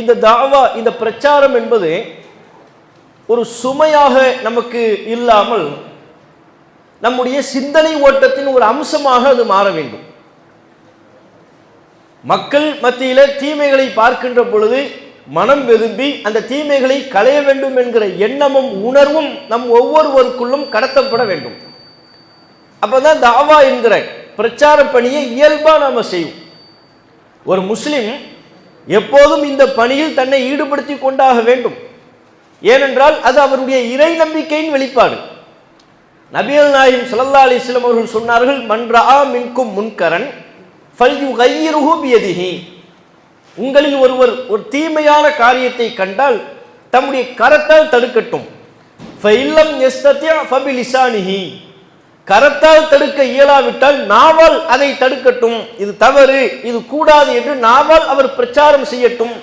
இந்த தாவா இந்த பிரச்சாரம் என்பது ஒரு சுமையாக நமக்கு இல்லாமல் நம்முடைய சிந்தனை ஓட்டத்தின் ஒரு அம்சமாக அது மாற வேண்டும். மக்கள் மத்தியில் தீமைகளை பார்க்கின்ற பொழுது மனம் வெதும்பி அந்த தீமைகளை களைய வேண்டும் என்கிற எண்ணமும் உணர்வும் நம் ஒவ்வொருவருக்குள்ளும் கடத்தப்பட வேண்டும். அப்பதான் தாவா என்கிற பிரச்சார பணியை இயல்பா நாம செய்வோம். ஒரு முஸ்லிம் எப்போதும் இந்த பணியில் தன்னை ஈடுபடுத்தி கொண்டாக வேண்டும். ஏனென்றால் அது அவருடைய இறை நம்பிக்கையின் வெளிப்பாடு. நபியல் நாயும் சல்லா அலிஸ்லாம் அவர்கள் சொன்னார்கள் மன்றா மின்கும் முன்கரன் ஃபல்யு கையிருஹு பியதிஹி. உங்களில் ஒருவர் ஒரு தீமையான காரியத்தை கண்டால் தம்முடைய கரத்தால் தடுக்கட்டும். ஃபைல்லம் எஸ்தத்யா ஃபபிலிசானிஹி. கரத்தால் தடுக்க இயலாவிட்டால் நாவல் அதை தடுக்கட்டும். இது தவறு இது கூடாது என்று நாவல் அவர் பிரச்சாரம் செய்யட்டும்.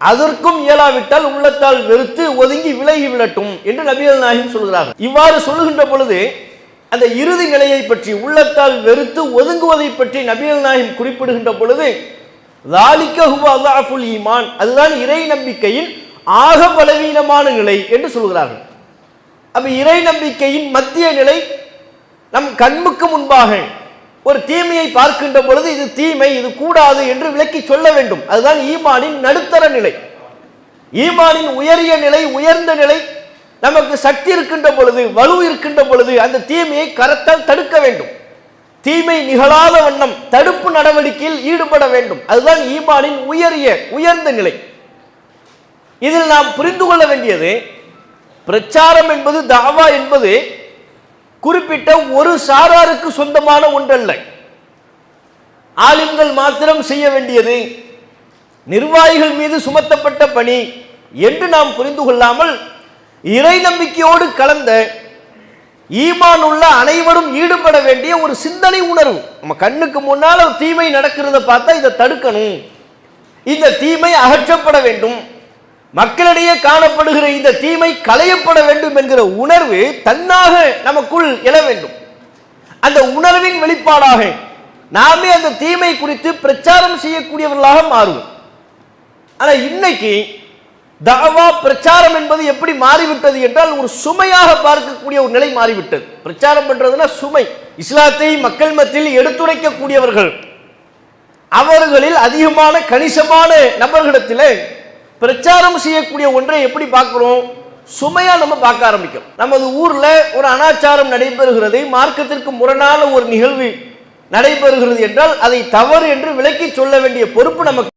அதற்கும் இயலாவிட்டால் உள்ளத்தால் வெறுத்து ஒதுங்கி விலகி விடட்டும் என்று நபிகள் நாயகம் சொல்கிறார்கள். இவ்வாறு சொல்லுகின்ற பொழுது அந்த இறுதி நிலையை பற்றி உள்ளத்தால் வெறுத்து ஒதுங்குவதை பற்றி நபிகள் நாயகம் குறிப்பிடுகின்ற பொழுது அல்லாஃபுல் ஈமான் அதுதான் இறை நம்பிக்கையின் ஆக பலவீனமான நிலை என்று சொல்கிறார்கள். அப்ப இறை நம்பிக்கையின் மத்திய நிலை நம் கண்முக்கு முன்பாக ஒரு தீமையை பார்க்கின்ற பொழுது இது தீமை இது கூடாது என்று விளக்கி சொல்ல வேண்டும். அதுதான் ஈமானின் நடுத்தர நிலை. ஈமானின் உயரிய நிலை உயர்ந்த நிலை. நமக்கு சக்தி இருக்கின்ற பொழுது வலு இருக்கின்ற பொழுது அந்த தீமையை கரத்தால் தடுக்க வேண்டும். தீமை நிகழாத வண்ணம் தடுப்பு நடவடிக்கையில் ஈடுபட வேண்டும். அதுதான் ஈமானின் உயரிய உயர்ந்த நிலை. இதில் நாம் புரிந்து கொள்ள வேண்டியது பிரச்சாரம் என்பது தாவா என்பது குறிப்பிட்ட ஒரு சாராருக்கு சொந்தமான ஒன்றல்ல. ஆலிம்கள் மாத்திரம் செய்ய வேண்டியது. நிர்வாகிகள் மீது சுமத்தப்பட்ட பணி என்று நாம் புரிந்து கொள்ளாமல் இறை நம்பிக்கையோடு கலந்த ஈமான் உள்ள அனைவரும் ஈடுபட வேண்டிய ஒரு சிந்தனை உணர்வு. நம்ம கண்ணுக்கு முன்னால் ஒரு தீமை நடக்கிறத பார்த்தா இதை தடுக்கணும். இந்த தீமை அகற்றப்பட வேண்டும். மக்களிடையே காணப்படுகிற இந்த தீமை களையப்பட வேண்டும் என்கிற உணர்வு தன்னாக நமக்குள் எழ வேண்டும். அந்த உணர்வின் வெளிப்பாடாக நாமே அந்த தீமை குறித்து பிரச்சாரம் செய்யக்கூடியவர்களாக மாறுவோம். ஆனால் இன்னைக்கு தாவா பிரச்சாரம் என்பது எப்படி மாறிவிட்டது என்றால் ஒரு சுமையாக பார்க்கக்கூடிய ஒரு நிலை மாறிவிட்டது. பிரச்சாரம் பண்றதுன்னா சுமை. இஸ்லாத்தை மக்கள் மத்தியில் எடுத்துரைக்கக்கூடியவர்கள். அவர்களில் அதிகமான கணிசமான நபர்களிடத்தில் பிரச்சாரம் செய்யக்கூடிய ஒன்றை எப்படி பார்க்குறோம்? சுமையாக நம்ம பார்க்க ஆரம்பிக்கிறோம். நமது ஊரில் ஒரு அனாச்சாரம் நடைபெறுகிறது. மார்க்கத்திற்கு முரணான ஒரு நிகழ்வு நடைபெறுகிறது என்றால் அதை தவறு என்று விளக்கி சொல்ல வேண்டிய பொறுப்பு நமக்கு